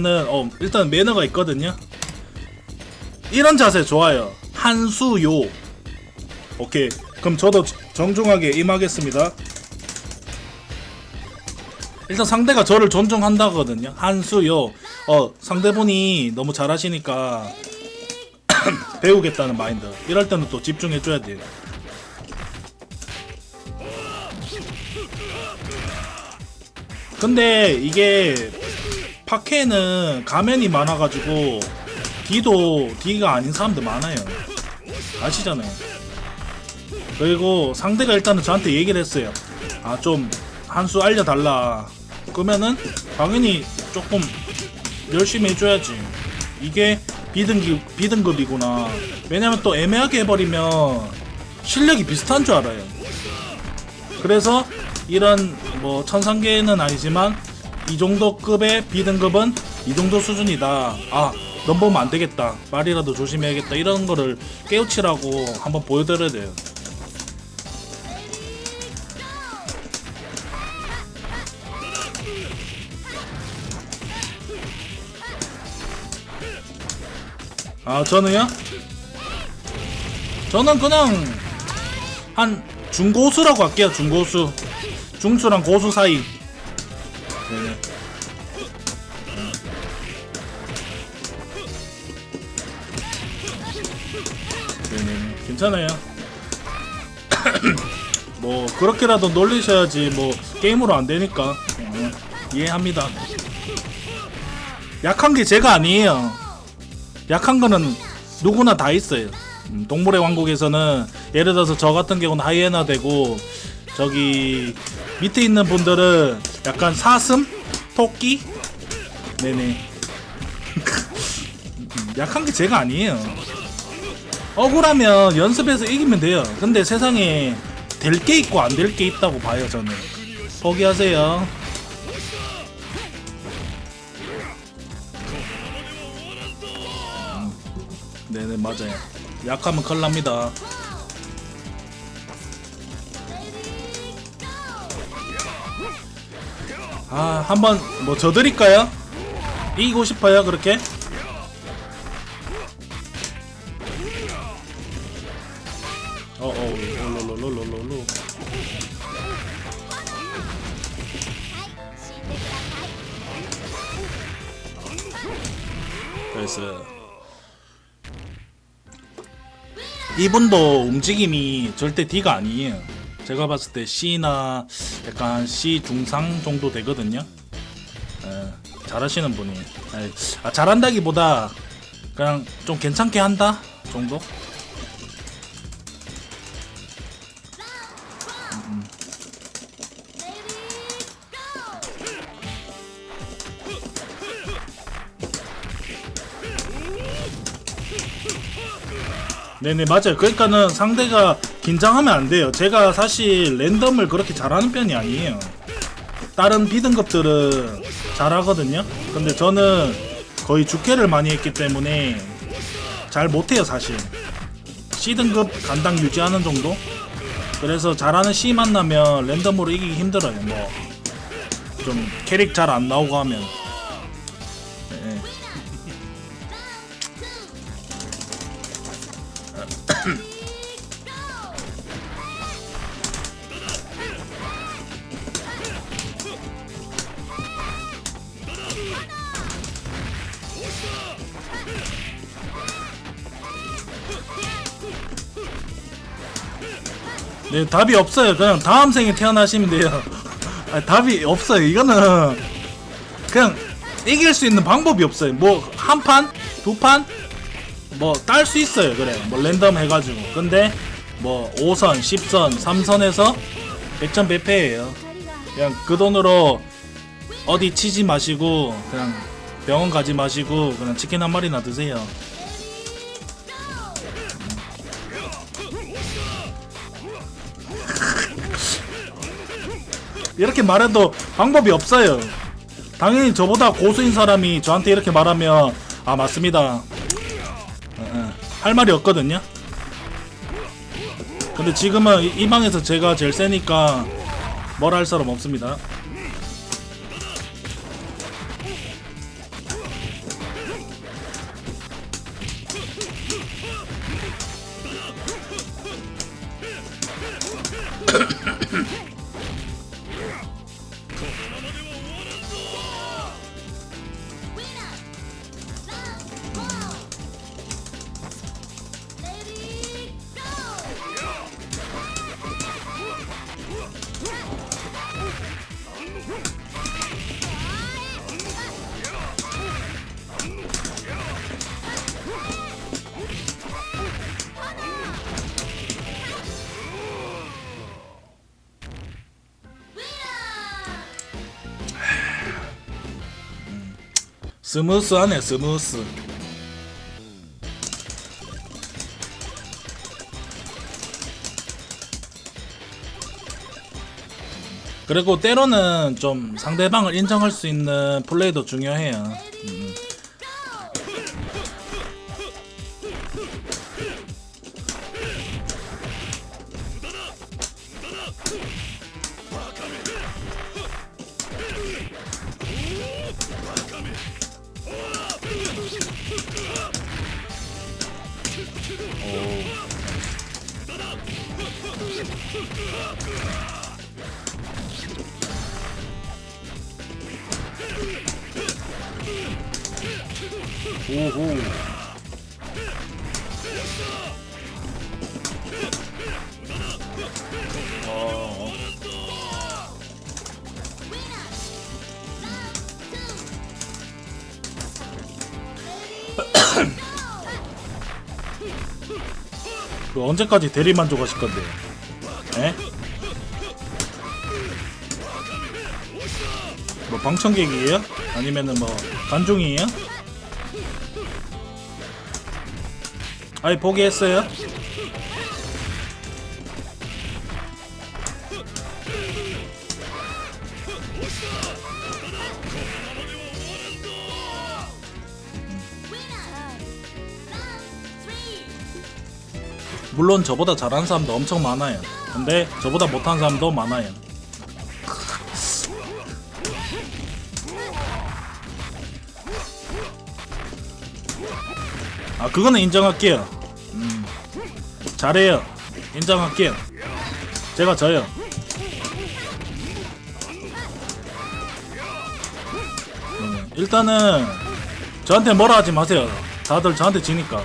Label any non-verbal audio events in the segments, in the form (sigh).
하면은 어 일단 매너가 있거든요. 이런 자세 좋아요. 한수요. 오케이. 그럼 저도 정중하게 임하겠습니다. 일단 상대가 저를 존중한다거든요. 한수요. 어 상대분이 너무 잘하시니까 (coughs) 배우겠다는 마인드. 이럴 때는 또 집중해줘야 돼요. 근데 이게 파케는 가면이 많아가지고 D도 D가 아닌 사람들 많아요. 아시잖아요. 그리고 상대가 일단은 저한테 얘기를 했어요. 아 좀 한 수 알려달라. 그러면은 당연히 조금 열심히 해줘야지. 이게 비등급 비등급이구나. 왜냐면 또 애매하게 해버리면 실력이 비슷한 줄 알아요. 그래서 이런 뭐 천상계는 아니지만 이 정도 급의 비등급은 이 정도 수준이다. 아 넘보면 안 되겠다. 말이라도 조심해야겠다. 이런 거를 깨우치라고 한번 보여드려야 돼요. 아 저는요? 저는 그냥 한 중고수라고 할게요 중고수 중수랑 고수 사이 네네. 괜찮아요 (coughs) 뭐 그렇게라도 놀리셔야지 뭐 게임으로 안 되니까 어, 이해합니다 약한 게 제가 아니에요 약한 거는 누구나 다 있어요. 음, 동물의 왕국에서는 예를 들어서 저 같은 경우는 하이에나 되고 저기 밑에 있는 분들은 약간 사슴, 토끼, 네네. 음, 약한 게 제가 아니에요. 억울하면 연습해서 이기면 돼요. 근데 세상에 될 게 있고 안 될 게 있다고 봐요 저는. 포기하세요. 네네 맞아요 약하면 큰일 납니다 아 한번 뭐 져드릴까요? 이기고 싶어요 그렇게? 이분도 움직임이 절대 D가 아니에요. 제가 봤을 때 C나 약간 C 중상 정도 되거든요. 예, 잘하시는 분이. 예, 아, 잘한다기보다 그냥 좀 괜찮게 한다 정도? 네네 맞아요. 그러니까는 상대가 긴장하면 안 돼요. 제가 사실 랜덤을 그렇게 잘하는 편이 아니에요. 다른 B등급들은 잘하거든요. 근데 저는 거의 주캐를 많이 했기 때문에 잘 못해요 사실. C등급 간당 유지하는 정도? 그래서 잘하는 C 만나면 랜덤으로 이기기 힘들어요. 뭐 좀 캐릭 잘 안 나오고 하면. 네, 답이 없어요. 그냥 다음 생에 태어나시면 돼요. (laughs) 아, 답이 없어요. 이거는 그냥 이길 수 있는 방법이 없어요. 뭐 한 판, 두 판, 뭐 딸 수 있어요. 그래, 뭐 랜덤 해가지고. 근데 뭐 5선, 10선, 3선에서 100점 배패예요. 그냥 그 돈으로 어디 치지 마시고 그냥 병원 가지 마시고 그냥 치킨 한 마리나 드세요. 이렇게 말해도 방법이 없어요. 당연히 저보다 고수인 사람이 저한테 이렇게 말하면 아 맞습니다. 예, 예. 할 말이 없거든요. 근데 지금은 이, 이 방에서 제가 제일 세니까 뭘 할 사람 없습니다. 스무스하네 스무스 그리고 때로는 좀 상대방을 인정할 수 있는 플레이도 중요해요 음. 오호 어. 그 언제까지 대리 만족하실 건데? 에? 뭐 방청객이에요? 아니면은 뭐 관중이에요? 아니 포기했어요? 물론 저보다 잘하는 사람도 엄청 많아요. 근데 저보다 못하는 사람도 많아요. 아 그거는 인정할게요. 음, 잘해요. 인정할게요. 제가 져요. 음, 일단은 저한테 뭐라 하지 마세요. 다들 저한테 지니까.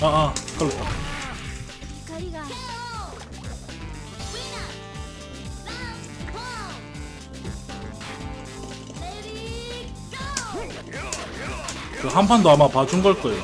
아, 아, 걸렸다. 그 한 판도 아마 봐준 걸 거예요.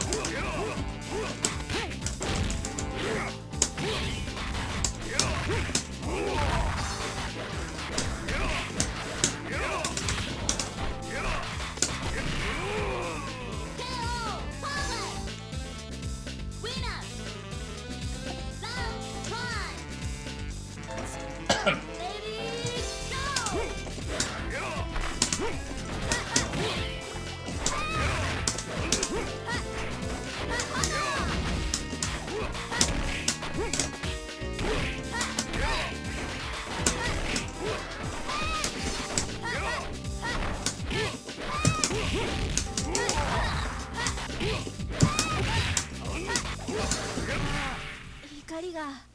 が